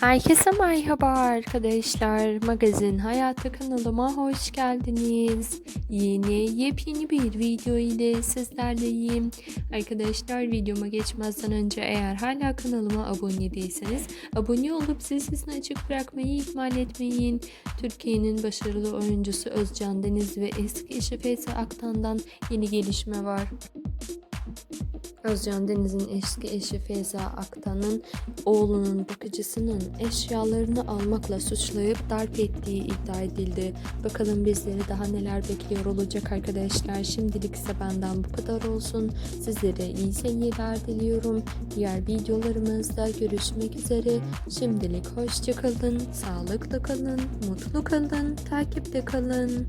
Herkese merhaba arkadaşlar. Magazin Hayatı kanalıma hoş geldiniz. Yeni yepyeni bir video ile sizlerleyim. Arkadaşlar videoma geçmezden önce eğer hala kanalıma abone değilseniz abone olup sesini açık bırakmayı ihmal etmeyin. Türkiye'nin başarılı oyuncusu Özcan Deniz ve eski eşi Feyza Aktan'dan yeni gelişme var. Özcan Deniz'in eski eşi Feyza Aktan'ın oğlunun bakıcısının eşyalarını almakla suçlayıp darp ettiği iddia edildi. Bakalım bizleri daha neler bekliyor olacak arkadaşlar. Şimdilik ise benden bu kadar olsun. Sizlere iyi seyirler diliyorum. Diğer videolarımızda görüşmek üzere. Şimdilik hoşçakalın, sağlıkla kalın, mutlu kalın, takipte kalın.